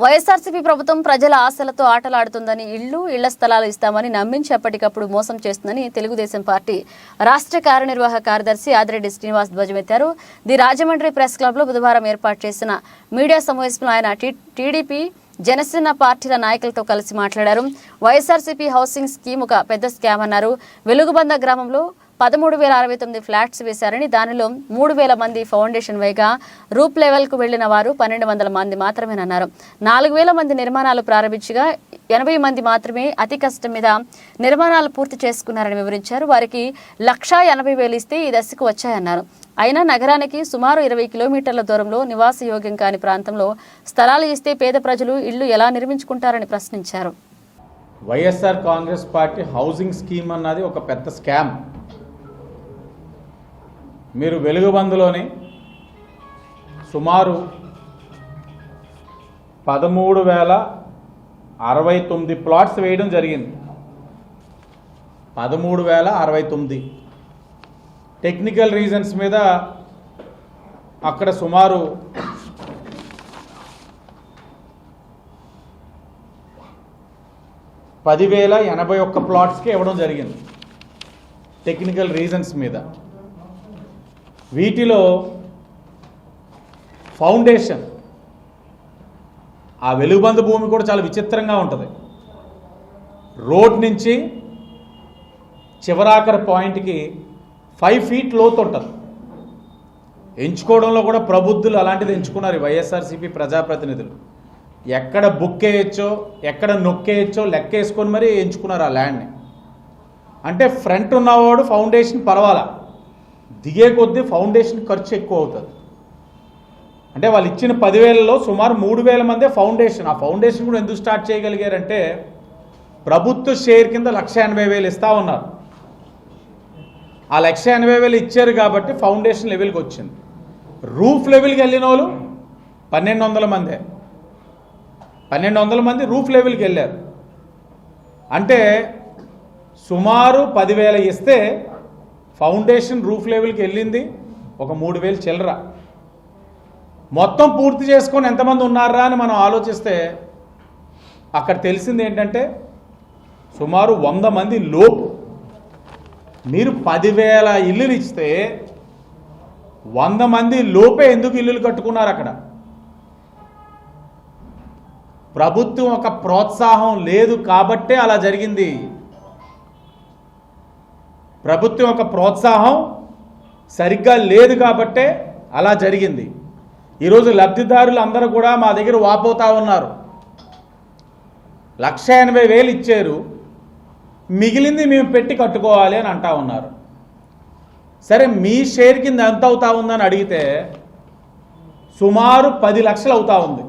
వైఎస్ఆర్సీపీ ప్రభుత్వం ప్రజల ఆశలతో ఆటలాడుతుందని ఇళ్ళు ఇళ్ళ స్థలాలు ఇస్తామని నమ్మించి ఎప్పటికప్పుడు మోసం చేస్తుందని తెలుగుదేశం పార్టీ రాష్ట్ర కార్యనిర్వాహక కార్యదర్శి ఆదిరెడ్డి శ్రీనివాస్ ధ్వజమెత్తారు. ది రాజమండ్రి ప్రెస్ క్లబ్లో బుధవారం ఏర్పాటు చేసిన మీడియా సమావేశంలో ఆయన టీ- టీడీపీ జనసేన పార్టీల నాయకులతో కలిసి మాట్లాడారు. వైఎస్ఆర్సీపీ హౌసింగ్ స్కీమ్ ఒక పెద్ద స్కామ్ అన్నారు. వెలుగుబంద గ్రామంలో పదమూడు వేల అరవై తొమ్మిది ఫ్లాట్స్ వేశారని దానిలో మూడు వేల మంది ఫౌండేషన్ వేగా రూప్ లెవెల్కు వెళ్ళిన వారు పన్నెండు వందల మంది మాత్రమేనన్నారు నాలుగు వేల మంది నిర్మాణాలు ప్రారంభించగా ఎనభై మంది మాత్రమే అతి కష్టం మీద నిర్మాణాలు పూర్తి చేసుకున్నారని వివరించారు. వారికి లక్షా ఎనభై వేలు ఇస్తే ఈ దశకు వచ్చాయన్నారు. అయినా నగరానికి సుమారు ఇరవై కిలోమీటర్ల దూరంలో నివాసయోగ్యం కాని ప్రాంతంలో స్థలాలు ఇస్తే పేద ప్రజలు ఇళ్ళు ఎలా నిర్మించుకుంటారని ప్రశ్నించారు. YSR Congress party housing scheme అన్నది ఒక పెద్ద స్కామ్. మీరు వెలుగుబందులోని సుమారు పదమూడు వేల అరవై తొమ్మిది ప్లాట్స్ వేయడం జరిగింది. పదమూడు వేల అరవై తొమ్మిది. టెక్నికల్ రీజన్స్ మీద అక్కడ సుమారు పదివేల ఎనభై ఒక్క ప్లాట్స్కి ఇవ్వడం జరిగింది. టెక్నికల్ రీజన్స్ మీద. వీటిలో ఫౌండేషన్ ఆ వెలుగుబంద భూమి కూడా చాలా విచిత్రంగా ఉంటుంది. రోడ్ నుంచి చివరాఖరి పాయింట్కి ఫైవ్ ఫీట్ లోతు ఉంటుంది. ఎంచుకోవడంలో కూడా ప్రబుద్ధులు అలాంటిది ఎంచుకున్నారు వైఎస్ఆర్సీపీ ప్రజాప్రతినిధులు. ఎక్కడ బుక్ వేయచ్చో ఎక్కడ నొక్కేయచ్చో లెక్క వేసుకొని మరీ ఎంచుకున్నారు ఆ ల్యాండ్ని. అంటే ఫ్రంట్ ఉన్నవాడు ఫౌండేషన్ పర్వాలా? దిగే కొద్దీ ఫౌండేషన్ ఖర్చు ఎక్కువ అవుతుంది. అంటే వాళ్ళు ఇచ్చిన పదివేలలో సుమారు మూడు వేల మందే ఫౌండేషన్. ఆ ఫౌండేషన్ కూడా ఎందుకు స్టార్ట్ చేయగలిగారంటే ప్రభుత్వ షేర్ కింద లక్ష ఎనభై వేలు ఇస్తా ఉన్నారు. ఆ లక్ష ఎనభై వేలు ఇచ్చారు కాబట్టి ఫౌండేషన్ లెవెల్కి వచ్చింది. రూఫ్ లెవెల్కి వెళ్ళిన వాళ్ళు పన్నెండు వందల మందే. పన్నెండు వందల మంది రూఫ్ లెవెల్కి వెళ్ళారు. అంటే సుమారు పదివేల ఇస్తే ఫౌండేషన్ రూఫ్ లెవెల్కి వెళ్ళింది ఒక మూడు వేలు చిల్లర. మొత్తం పూర్తి చేసుకొని ఎంతమంది ఉన్నారా అని మనం ఆలోచిస్తే అక్కడ తెలిసింది ఏంటంటే సుమారు వంద మంది లోపు. మీరు పదివేల ఇల్లులు ఇస్తే వంద మంది లోపే ఎందుకు ఇల్లులు కట్టుకున్నారు అక్కడ? ప్రభుత్వం ఒక ప్రోత్సాహం లేదు కాబట్టే అలా జరిగింది. ప్రభుత్వం ఒక ప్రోత్సాహం సరిగ్గా లేదు కాబట్టే అలా జరిగింది. ఈరోజు లబ్ధిదారులు అందరూ కూడా మా దగ్గర వాపోతా ఉన్నారు. లక్ష ఎనభై వేలు ఇచ్చారు. మిగిలింది మేము పెట్టి కట్టుకోవాలి అని అంటా ఉన్నారు. సరే మీ షేర్ కింద ఎంత అవుతా ఉందని అడిగితే సుమారు పది లక్షలు అవుతా ఉంది.